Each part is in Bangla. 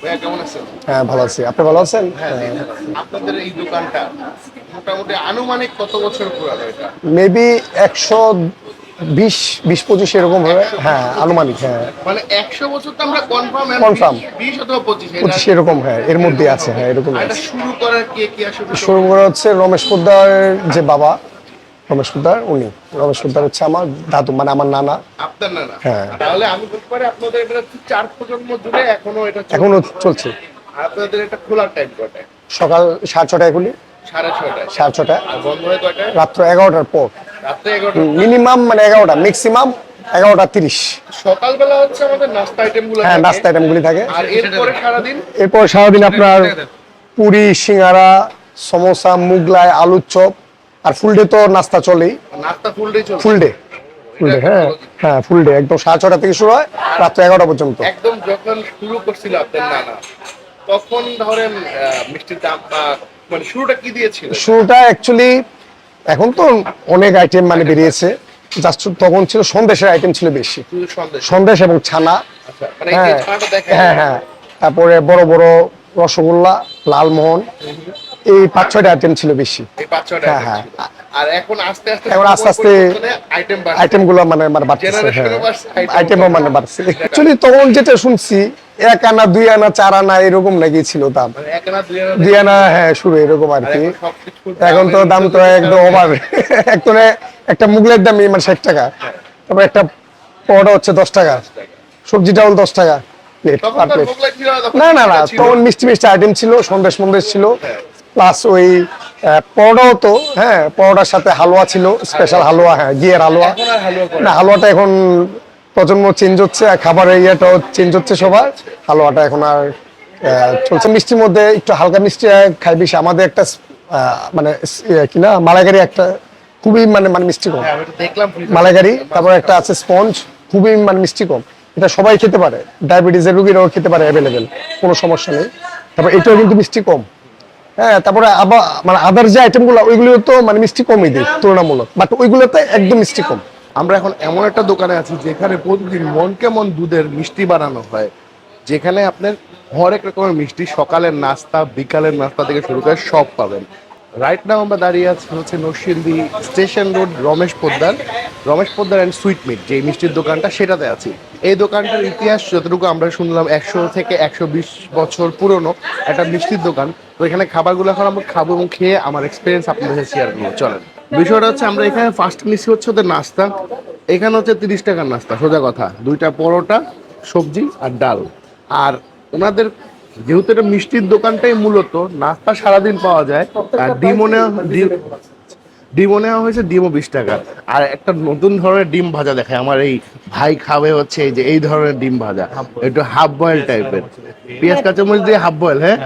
হ্যাঁ ভালো আছি। আপনি ভালো আছেন? হ্যাঁ আছি। আপনাদের এই দোকানটা মোটামুটি আনুমানিক কত বছর পুরানো এটা? মেবি একশো বিশ বিশ পঁচিশ এরকম হবে। হ্যাঁ আনুমানিক হ্যাঁ। মানে একশো বছর তো আমরা কনফার্ম Confirm। বিশ অথবা পঁচিশ পঁচিশ এরকম হ্যাঁ এর মধ্যে আছে হ্যাঁ এরকম শুরু করার কে কি আসলে শুরু করে হচ্ছে রমেশ পোদ্দার যে বাবা রমেশ পোদ্দার উনি। রমেশ পোদ্দার হচ্ছে আমার দাদু মানে আমার নানা। আপনার না না হ্যাঁ। তাহলে আমি বলতে পারি আপনাদের এটা চার প্রজন্ম জুড়ে এখনও এটা চলছে। এখনও চলছে। আপনাদের এটা খোলার টাইম কটায়? সকাল সাড়ে ছটায় খুলি সাড়ে ছটায়। সাড়ে ছটায়। বন্ধ হয় রাত্র এগারোটার পর। রাত্রে এগারোটা মিনিমাম মানে এগারোটা ম্যাক্সিমাম এগারোটা তিরিশ। সকালবেলা হচ্ছে আমাদের নাস্তা হ্যাঁ নাস্তা আইটেমগুলি থাকে। আর এরপরে সারাদিন? এরপর সারাদিন আপনার পুরি সিঙ্গারা সমোসা মুগলাই আলুর চপ আর ফুল ডে তো নাস্তা চলেই। নাস্তা full day full day full day হ্যাঁ। হ্যাঁ ফুল ডে একদম সাড়ে ছটা থেকে শুরু হয় এগারোটা পর্যন্ত। একদম যখন শুরু করছিল আপনার নানা তখন ধরেন মিষ্টির দাম মানে শুরুটা কি দিয়েছিল? শুরুটা অ্যাকচুয়ালি এখন তো অনেক আইটেম মানে বেরিয়েছে। জাস্ট তখন ছিল সন্দেশের আইটেম ছিল বেশি। সন্দেশ। এবং ছানা। আচ্ছা মানে হ্যাঁ। হ্যাঁ হ্যাঁ। তারপরে বড় বড় রসগোল্লা লালমোহন। এই পাঁচ ছয়টা আইটেম ছিল বেশি। হ্যাঁ, হ্যাঁ। আর এখন আস্তে আস্তে এখন আস্তে আস্তে আইটেমগুলো মানে মানে বাড়তেছে Generation হ্যাঁ বাড়ছে, আইটেমও মানে বাড়ছে। অ্যাকচুয়ালি তখন যেটা শুনছি এক আনা দুই আনা চার আনা এরকম নাকি ছিল দাম। মানে দুই আনা হ্যাঁ শুরু এরকম আর কি। এখন তো দাম তো একদম ওভার একদম একটা মুগলের দাম মানে ষাট টাকা। তারপর একটা পরোটা হচ্ছে দশ টাকা। সবজি ডাউল দশ টাকা প্লেট পার প্লেট না না না তখন মিষ্টি মিষ্টি আইটেম ছিল সন্দেশ মন্দেশ ছিল। প্লাস ওই পরোটাও তো হ্যাঁ পরোটার সাথে হালুয়া ছিল স্পেশাল হালুয়া হ্যাঁ ঘিয়ের হালুয়া। না হালুয়াটা এখন প্রজন্ম চেঞ্জ হচ্ছে আর খাবারের ইয়েটাও চেঞ্জ হচ্ছে সবার। হালুয়াটা এখন আর চলছে মিষ্টির মধ্যে একটু হালকা মিষ্টি খাই বেশি। আমাদের একটা মানে কি না মালাইকারি একটা খুবই মানে মানে মিষ্টি কম। হ্যাঁ, মালাইকারি তারপর একটা আছে স্পঞ্জ খুবই মানে মিষ্টি কম। এটা সবাই খেতে পারে। ডায়াবেটিসের রুগীরাও খেতে পারে অ্যাভেলেবেল কোনো সমস্যা নেই। তারপর এটাও কিন্তু মিষ্টি কম। হ্যাঁ তারপরে আবার মানে আদার যে আইটেমগুলো ওইগুলো তো মানে মিষ্টি কমই দেয়, তুলনামূলক। বাট ওইগুলোতে একদম মিষ্টি কম। আমরা এখন এমন একটা দোকানে আছি যেখানে প্রতিদিন মন কেমন দুধের মিষ্টি বানানো হয়। যেখানে আপনার হরেক রকমের মিষ্টি সকালের নাস্তা, বিকালের নাস্তা থেকে শুরু করে সব পাবেন। রাইট নাও আমরা দাঁড়িয়ে আছি হচ্ছে Narsingdi station road, Ramesh Poddar. Ramesh Poddar and sweet meat যে মিষ্টির দোকানটা সেটাতে আছি। এই দোকানটার ইতিহাস যতটুকু আমরা শুনলাম, একশো থেকে একশো বিশ বছর পুরনো একটা মিষ্টির দোকান। তো এখানে খাবারগুলো এখন আমরা খাব এবং খেয়ে আমার এক্সপিরিয়েন্স আপনাদের সাথে শেয়ার করব। চলেন। বিষয়টা হচ্ছে, আমরা এখানে ফার্স্ট নিচ্ছি হচ্ছে ওদের নাস্তা। এখানে হচ্ছে তিরিশ টাকার নাস্তা, সোজা কথা। দুইটা পরোটা, সবজি আর ডাল। আর ওনাদের যেহেতু এটা মিষ্টির দোকানটাই মূলত নাস্তা সারাদিন পাওয়া যায় আর ডিমও নেওয়া ডিম- ডিমও নেওয়া হয়েছে ডিমও বিশ টাকা। আর একটা নতুন ধরনের ডিম ভাজা দেখায় আমার এই ভাই খাবে হচ্ছে এই যে এই ধরনের ডিম ভাজা একটু হাফ বয়েল টাইপের। পেঁয়াজ কাঁচামরিচ দিয়ে হাফ বয়েল হ্যাঁ?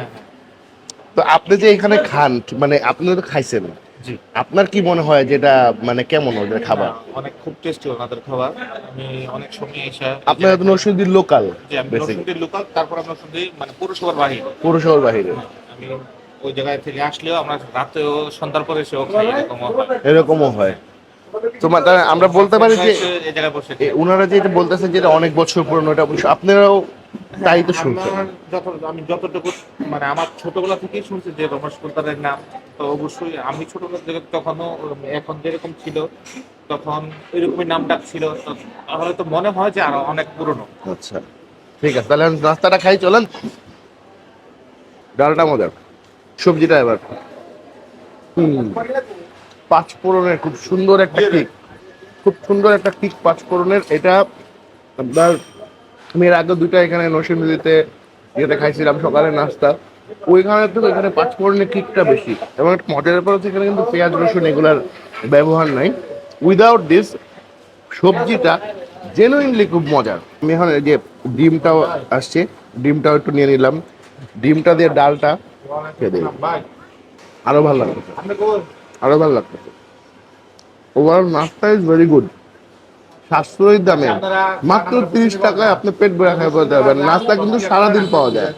তো আপনি যে এখানে খান মানে আপনি তো খাইছেন জি। আপনার কি মনে হয় যেটা মানে কেমন ওদের খাবার? অনেক খুব টেস্টি ওনাদের খাবার। আমি অনেক সময় এসে আপনার তো নরসিংদীর লোকাল আমি নরসিংদীর লোকাল তারপর আমরা শুধু মানে পৌরসভার বাহির। পৌরসভার বাহিরে। আমি ওই জায়গায় থেকে আসলেও আমরা রাতেও সন্ধ্যার পরে এসেও খাই এরকম হয়। এরকমও হয়। তো মানে আমরা বলতে পারি যে এই জায়গায় বসে এ, ওনারা যেটা বলতেছেন যেটা অনেক বছর পুরনো এটা আপনারাও তাই তো আমার যত আমি যতটুকু মানে আমার ছোটবেলা থেকেই শুনছি যে রমেশ কুলতারের নাম। তো অবশ্যই আমি ছোটবেলা থেকে তখনও এখন যেরকম ছিল তখন ওইরকমই নাম ডাক ছিল তাহলে তো মনে হয় যে আরও অনেক পুরনো। আচ্ছা ঠিক আছে। তাহলে নাস্তাটা খাই চলেন। ডালটা মজার। সবজিটা এবার। হুম, পাঁচ ফোড়নের খুব সুন্দর একটা কেক খুব সুন্দর একটা কেক পাঁচ ফোড়নের। এটা আপনার আমি এর আগে দুইটা এখানে নসিমদিতে ইয়েতে খাইছিলাম, সকালে নাস্তা। ওইখানে তো এখানে পাঁচ ফোড়নের কেকটা বেশি। এবং একটা মজার ব্যাপার হচ্ছে এখানে কিন্তু পেঁয়াজ, রসুন এগুলার ব্যবহার নাই। উইদাউট দিস সবজিটা জেনুইনলি খুব মজার। আমি এখন যে ডিমটাও আসছে, ডিমটাও একটু নিয়ে নিলাম। ডিমটা দিয়ে ডালটা খেয়ে দিই আরও ভালো লাগবে আরও ভালো লাগবে ওভারঅল নাস্তা ইজ ভেরি গুড সাশ্রয়ী দামে মাত্র তিরিশ টাকায় আপনি পেট ভরে খাই পারতে নাস্তা কিন্তু সারাদিন পাওয়া যায়।